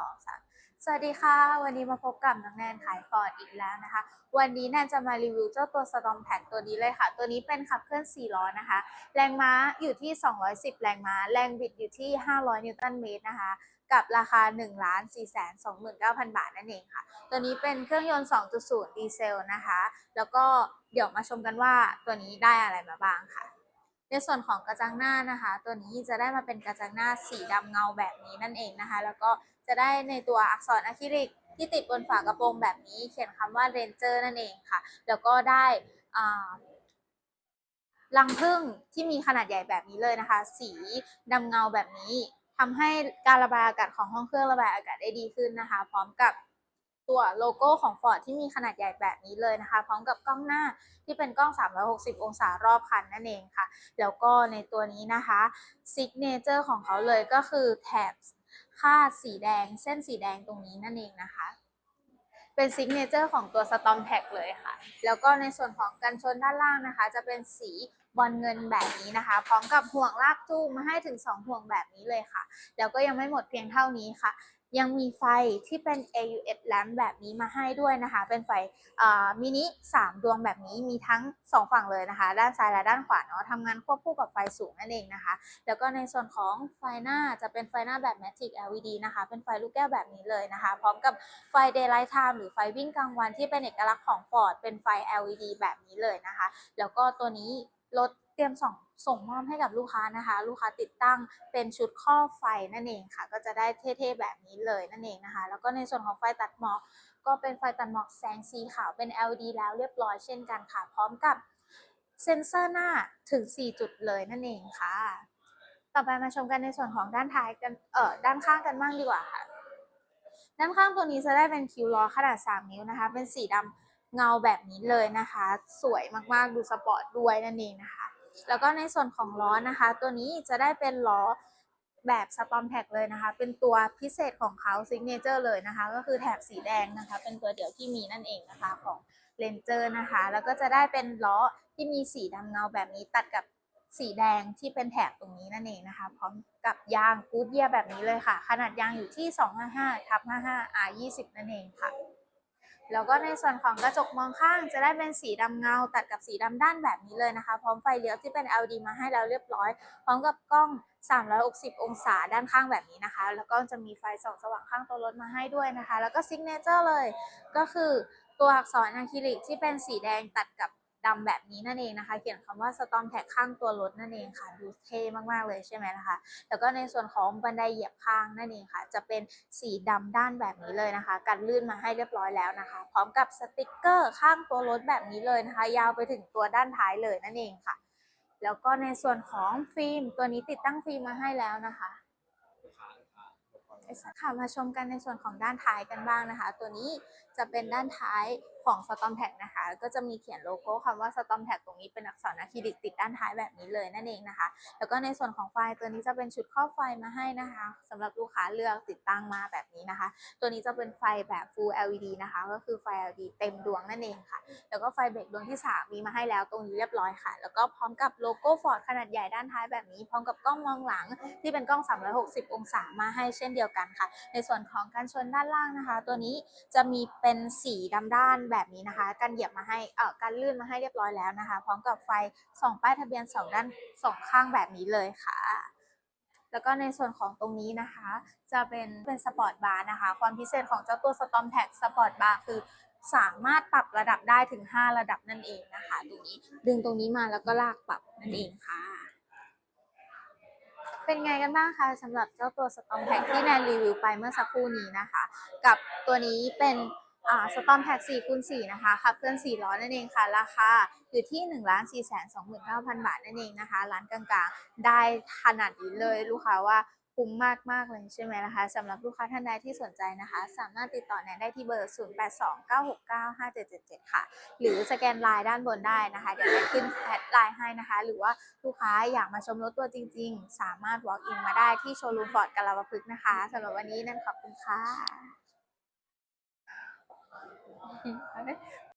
องสามสวัสดีค่ะ วันนี้มาพบกับน้องแนนขายฟอร์ดอีกแล้วนะคะ วันนี้แนนจะมารีวิวเจ้าตัว Storm Pack ตัวนี้เลยค่ะ ตัวนี้เป็นขับเคลื่อน 4 ล้อนะคะ แรงม้าอยู่ที่ 210 แรงม้า แรงบิดอยู่ที่ 500 นิวตันเมตรนะคะ กับราคา 1 4 2 9 0 0 0 บาทนั่นเองค่ะ ตัวนี้เป็นเครื่องยนต์ 2.0 ดีเซลนะคะ แล้วก็เดี๋ยวมาชมกันว่าตัวนี้ได้อะไรมาบ้างค่ะ ในส่วนของกระจังหน้านะคะ ตัวนี้จะได้มาเป็นกระจังหน้าสีดำเงาแบบนี้นั่นเองนะคะ แล้วก็จะได้ในตัวอักษรอะคริลิกที่ติดบนฝากระโปรงแบบนี้ เขียนคำว่า Ranger นั่นเองค่ะ แล้วก็ได้รังผึ้งที่มีขนาดใหญ่แบบนี้เลยนะคะ สีดำเงาแบบนี้ทำให้การระบายอากาศของห้องเครื่องระบายอากาศได้ดีขึ้นนะคะ พร้อมกับ ตัวโลโก้ของ Ford ที่มีขนาดใหญ่แบบนี้เลยนะคะ พร้อมกับกล้องหน้าที่เป็นกล้อง 360 องศารอบคันนั่นเองค่ะ แล้วก็ในตัวนี้นะคะซิกเนเจอร์ของเขาเลยก็คือแถบคาดสีแดงเส้นสีแดงตรงนี้นั่นเองนะคะ เป็นซิกเนเจอร์ของตัว Storm Pack เลยค่ะ แล้วก็ในส่วนของกันชนด้านล่างนะคะ จะเป็นสีบอลเงินแบบนี้นะคะ พร้อมกับห่วงลากจูงมาให้ถึง 2 ห่วงแบบนี้เลยค่ะ แล้วก็ยังไม่หมดเพียงเท่านี้ค่ะ ยังมีไฟที่เป็น AUX lamp แบบนี้มาให้ด้วยนะคะ เป็นไฟมินิ 3 ดวงแบบนี้มีทั้ง 2 ฝั่งเลยนะคะ ด้านซ้ายและด้านขวาเนาะทำงานควบคู่กับไฟสูงนั่นเองนะคะ แล้วก็ในส่วนของไฟหน้าจะเป็นไฟหน้าแบบ Magic LED นะคะ เป็นไฟลูกแก้วแบบนี้เลยนะคะ พร้อมกับไฟ Daylight Time หรือไฟวิ่งกลางวันที่เป็นเอกลักษณ์ของ Ford เป็นไฟ LED แบบนี้เลยนะคะ แล้วก็ตัวนี้รถ เตรียมส่งส่งมอบให้กับลูกค้านะคะ ลูกค้าติดตั้งเป็นชุดครอไฟนั่นเองค่ะ ก็จะได้เท่ๆแบบนี้เลยนั่นเองนะคะ แล้วก็ในส่วนของไฟตัดหมอกก็เป็นไฟตัดหมอกแสงสีขาวเป็น LED แล้วเรียบร้อยเช่นกันค่ะ พร้อมกับเซ็นเซอร์หน้าถึง 4 จุดเลยนั่นเองค่ะ ต่อไปมาชมกันในส่วนของด้านท้ายกันเอ่อด้านข้างกันบ้างดีกว่าค่ะ ด้านข้างตัวนี้จะได้เป็นคิวล้อขนาด 3 นิ้วนะคะ เป็นสีดำเงาแบบนี้เลยนะคะ สวยมากๆดูสปอร์ตด้วยนั่นเองนะคะ แล้วก็ในส่วนของล้อนะคะ ตัวนี้จะได้เป็นล้อแบบสตอมแท็กเลยนะคะ เป็นตัวพิเศษของเขาซิกเนเจอร์เลยนะคะ ก็คือแถบสีแดงนะคะ เป็นตัวเดียวที่มีนั่นเองนะคะของเลนเจอร์นะคะ แล้วก็จะได้เป็นล้อที่มีสีดำเงาแบบนี้ตัดกับสีแดงที่เป็นแถบตรงนี้นั่นเองนะคะ พร้อมกับยางกูดเยียแบบนี้เลยค่ะ ขนาดยางอยู่ที่ 255ทับ55 R 20 นั่นเองค่ะ แล้วก็ในส่วนของกระจกมองข้างจะได้เป็นสีดำเงา ตัดกับสีดำด้านแบบนี้เลยนะคะ พร้อมไฟเลี้ยวที่เป็น LED มาให้แล้วเรียบร้อย พร้อมกับกล้อง 360 องศาด้านข้างแบบนี้นะคะ แล้วก็จะมีไฟส่องสว่างข้างตัวรถมาให้ด้วยนะคะ แล้วก็ซิกเนเจอร์เลย ก็คือตัวอักษรอะคริลิกที่เป็นสีแดงตัดกับ ดำแบบนี้นั่นเองนะคะ เขียนคำว่า Storm Tag ข้างตัวรถนั่นเองค่ะ ดูเท่มากๆเลยใช่ไหมนะคะ แล้วก็ในส่วนของบันไดเหยียบข้างนั่นเองค่ะ จะเป็นสีดำด้านแบบนี้เลยนะคะ กันลื่นมาให้เรียบร้อยแล้วนะคะ พร้อมกับสติกเกอร์ข้างตัวรถแบบนี้เลยนะคะ ยาวไปถึงตัวด้านท้ายเลยนั่นเองค่ะ แล้วก็ในส่วนของฟิล์มตัวนี้ติดตั้งฟิล์มมาให้แล้วนะคะค่ะมาชมกันในส่วนของด้านท้ายกันบ้างนะคะ ตัวนี้จะเป็นด้านท้าย ของ Storm Pack นะคะ ก็จะมีเขียนโลโก้คำว่า Storm Pack ตรงนี้เป็นอักษรอะคริลิกติดด้านท้ายแบบนี้เลยนั่นเองนะคะ แล้วก็ในส่วนของไฟตัวนี้จะเป็นชุดครอบไฟมาให้นะคะสำหรับลูกค้าเลือกติดตั้งมาแบบนี้นะคะ ตัวนี้จะเป็นไฟแบบ Full LED นะคะ ก็คือไฟ LED เต็มดวงนั่นเองค่ะ แล้วก็ไฟเบรกดวงที่ 3 มีมาให้แล้วตรงนี้เรียบร้อยค่ะ แล้วก็พร้อมกับโลโก้ Ford ขนาดใหญ่ด้านท้ายแบบนี้ พร้อมกับกล้องมองหลังที่เป็นกล้อง 360 องศามาให้เช่นเดียวกันค่ะ ในส่วนของการชนด้านล่างนะคะ ตัวนี้จะมีเป็นสีดำด้านแบบนี้นะคะกันเหยียบมาให้เอ่อกันลื่นมาให้เรียบร้อยแล้วนะคะ พร้อมกับไฟส่องป้ายทะเบียนสองด้านสองข้างแบบนี้เลยค่ะ แล้วก็ในส่วนของตรงนี้นะคะ จะเป็นเป็นสปอร์ตบาร์นะคะ ความพิเศษของเจ้าตัว Storm Pack สปอร์ตบาร์คือสามารถปรับระดับได้ถึง 5 ระดับนั่นเองนะคะ ตรงนี้ดึงตรงนี้มาแล้วก็ลากปรับนั่นเองค่ะ เป็นไงกันบ้างคะสำหรับเจ้าตัว Storm Pack ที่แนนรีวิวไปเมื่อสักครู่นี้นะคะ กับตัวนี้เป็น อ่า Storm Pack 4คูณ4นะคะขับเคลื่อน4ล้อนั่นเองค่ะ ราคาอยู่ที่1 4 2 9 0 0 0 บาทนั่นเองนะคะ ร้านกลางๆ ได้ขนาดนี้เลยลูกค้าว่าคุ้มมากๆเลยใช่ไหมล่ะคะสำหรับลูกค้าท่านใดที่สนใจนะคะ สามารถติดต่อแนนได้ที่เบอร์ 0829695777 ค่ะ หรือสแกนไลน์ด้านบนได้นะคะ เดี๋ยวแนนขึ้นแอดไลน์ให้นะคะ หรือว่าลูกค้าอยากมาชมรถตัวจริง ๆ สามารถ walk in มาได้ที่โชว์รูมฟอร์ดกาลาวพฤกษ์นะคะสำหรับวันนี้นั่นขอบคุณค่ะ okay